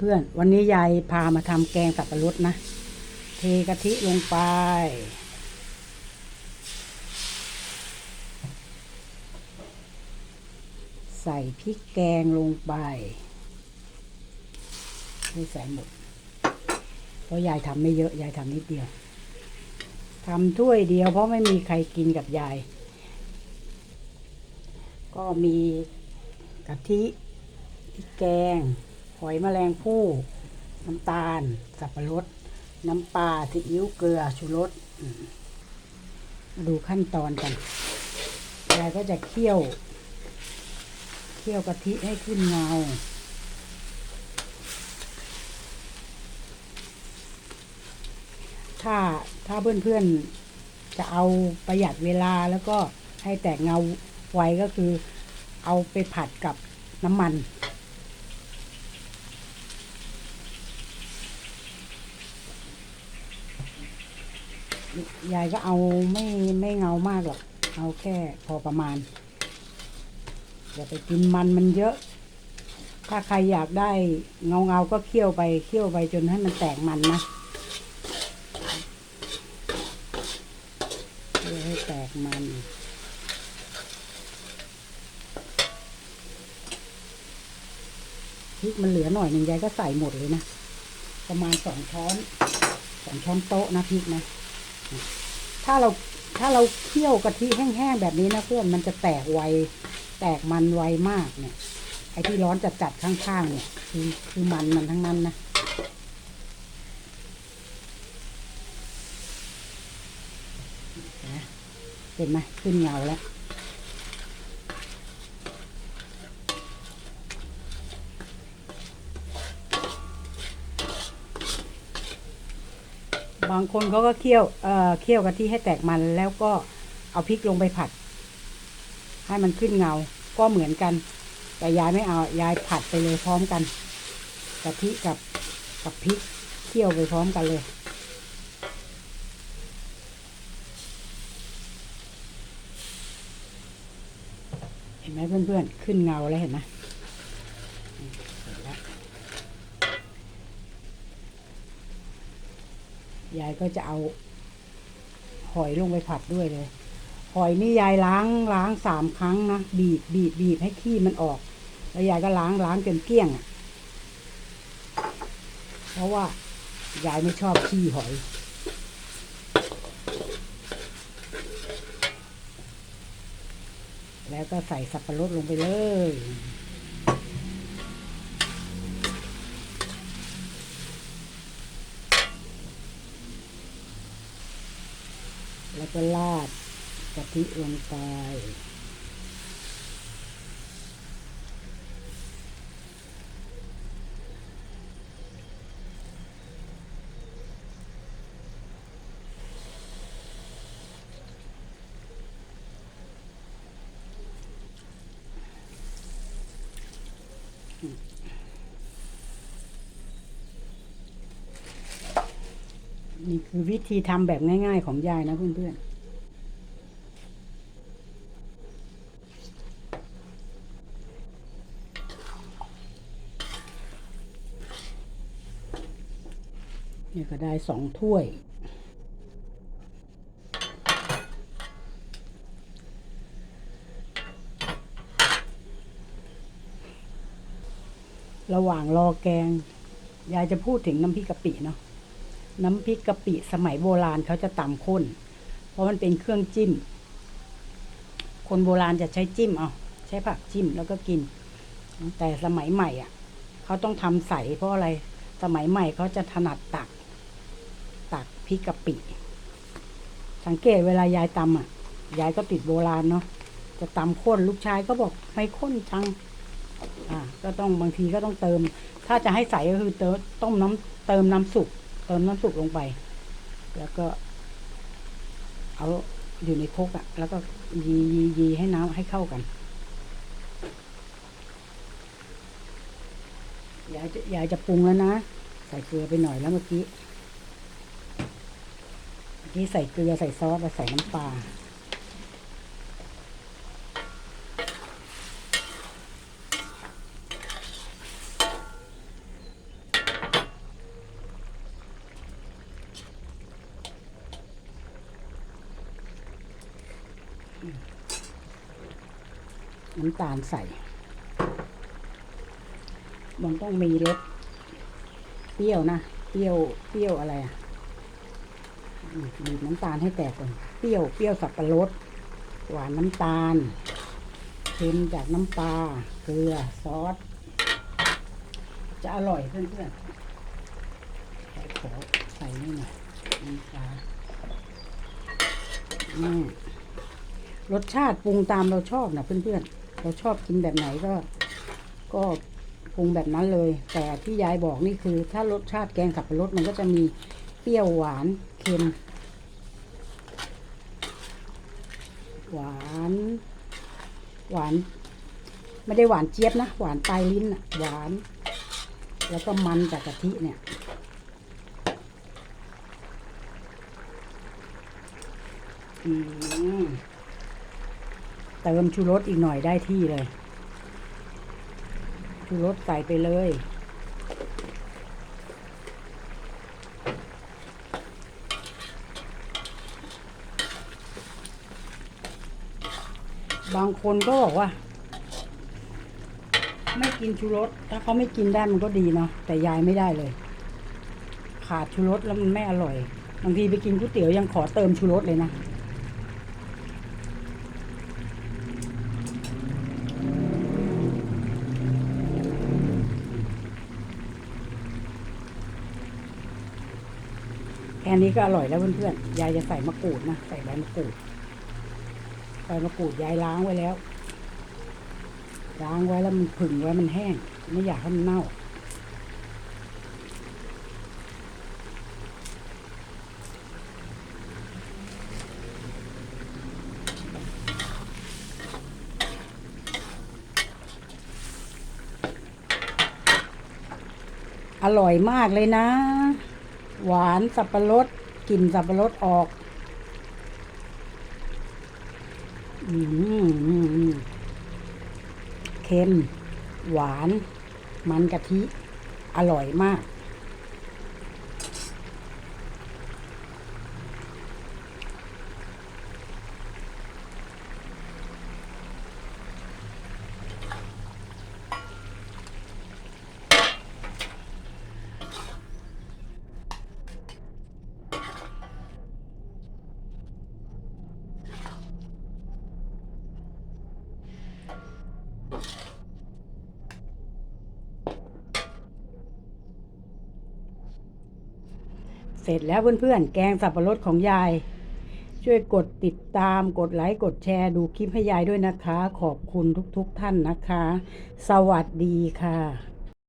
เพื่อนๆ วันนี้ยายพามาทำแกงสับปะรดนะ เทกะทิลงไป ใส่พริกแกงลงไปไม่ใส่หมด เพราะยายทำไม่เยอะ ยายทำนิดเดียวทำถ้วยเดียวเพราะไม่มีใครกินกับยาย ก็มีกะทิพริกแกง หอยแมลงภู่น้ำตาล สับปะรด น้ำปลาซีอิ๊วเกลือชูรสดูขั้นตอนกันยายก็จะเคี่ยว เคี่ยวกะทิให้ขึ้นเงาถ้าถ้าเพื่อนๆจะเอาประหยัดเวลาแล้วก็ให้แตกเงาไวก็คือเอาไปผัดกับน้ำมัน ยายก็เอาไม่ไม่เงามากหรอก เอาแค่พอประมาณ อย่าไปกินมันมันเยอะ ถ้าใครอยากได้เงาเงาก็เคี่ยวไปเคี่ยวไปจนให้มันแตกมันนะเคี่ยวให้แตกมันพริกมันเหลือหน่อยหนึ่งยายก็ใส่หมดเลยนะ ประมาณสองช้อนสองช้อนโต๊ะนะพริกนะ ถ้าเราถ้าเราเคี่ยวกะทิแห้งๆแบบนี้นะเพื่อนมันจะแตกไวแตกมันไวมากเนี่ย ไอ้ที่ร้อนจัดๆข้างๆเนี่ย คือคือมันมันทั้งนั้นนะเห็นไหมเห็นไหมขึ้นเงาแล้ว บางคนเขาก็เคี่ยวเอ่อเคี่ยวกะทิให้แตกมันแล้วก็เอาพริกลงไปผัด ให้มันขึ้นเงา ก็เหมือนกัน แต่ยายไม่เอายายผัดไปเลยพร้อมกันกะทิกับกับพริกเคี่ยวไปพร้อมกันเลยเห็นไหมเพื่อนๆ ขึ้นเงาแล้วเห็นไหมอืมเสร็จแล้ว ยายก็จะเอา หอยลงไปผัดด้วยเลย หอยนี่ยายล้างล้างสามครั้งนะบีบบีบบีบให้ขี้มันออก แล้วยายก็ล้างล้างจนเกลี้ยงเพราะว่ายายไม่ชอบขี้หอยแล้วก็ใส่สับปะรดลงไปเลย แล้วก็ราดกะทิลงไป นี่คือวิธีทำแบบง่ายๆของยายนะเพื่อนๆเนี่ยก็ได้สองถ้วย ระหว่างรอแกง ยายจะพูดถึงน้ำพริกกะปิเนาะ น้ำพริกกะปิสมัยโบราณเขาจะตำข้น เพราะมันเป็นเครื่องจิ้ม คนโบราณจะใช้จิ้มเอาใช้ผักจิ้มแล้วก็กิน แต่สมัยใหม่อะเขาต้องทำใสเพราะอะไรสมัยใหม่เขาจะถนัดตัก ตักพริกกะปิ สังเกตเวลายายตำอะ ยายก็ติดโบราณเนาะจะตำข้นลูกชายก็บอกไม่ข้นจัง อ่า ก็ต้องบางทีก็ต้องเติม ถ้าจะให้ใสก็คือเติมต้มน้ำเติมน้ำสุก เติมน้ำสุกลงไป แล้วก็ เอาอยู่ในคกอะ่ะ แล้วก็ยียียีให้น้ำให้เข้ากันยายจะยายจะปรุงแล้วนะ ใส่เกลือไปหน่อยแล้วเมื่อกี้ เมื่อกี้ใส่เกลือใส่ซอสแล้วใส่น้ำปลา น้ำตาลใส่ มันต้องมีรสเปรี้ยวนะ เปรี้ยว เปรี้ยวอะไรอะมบีบน้ำตาลให้แตกก่อน เปรี้ยว เปรี้ยวสับปะรด หวานน้ำตาล เค็มจากน้ำปลา เกลือ ซอส จะอร่อยเพื่อนๆแต่ขอใส่นี่หน่อยน้ำปลานี่ รสชาติปรุงตามเราชอบนะเพื่อนๆ เราชอบกินแบบไหนก็ ก็ปรุงแบบนั้นเลย แต่ที่ยายบอกนี่คือ ถ้ารสชาติแกงสับปะรดมันก็จะมีเปรี้ยวหวานเค็ม หวาน หวาน ไม่ได้หวานเจี๊ยบนะ หวานปลายลิ้นอะหวาน แล้วก็มันจากกะทิเนี่ยอืม ติมชูรสอีกหน่อยได้ที่เลย ชูรสใส่ไปเลย บางคนก็บอกว่า ไม่กินชูรส ถ้าเขาไม่กินได้มันก็ดีเนาะแต่ยายไม่ได้เลย ขาดชูรสแล้วมันไม่อร่อย บางทีไปกินก๋วยเตี๋ยวยังขอเติมชูรสเลยนะ ค่นี้ก็อร่อยแล้วเพื่อนๆ ยายจะใส่มะกรูดนะ ใส่ใบมะกรูด ใบมะกรูดยายล้างไว้แล้ว ล้างไว้แล้วมันผึ่งไว้มันแห้ง ไม่อยากให้มันเน่า อร่อยมากเลยนะ หวานสับปะรดกลิ่นสับปะรดออก อืมเค็ม หวาน มันกะทิ อร่อยมาก สร็จแล้วเพื่อนๆ แกงสับปะรดของยาย ช่วยกดติดตามกดไลค์กดแชร์ดูคลิปให้ยายด้วยนะคะ ขอบคุณทุกๆท่านนะคะ สวัสดีค่ะ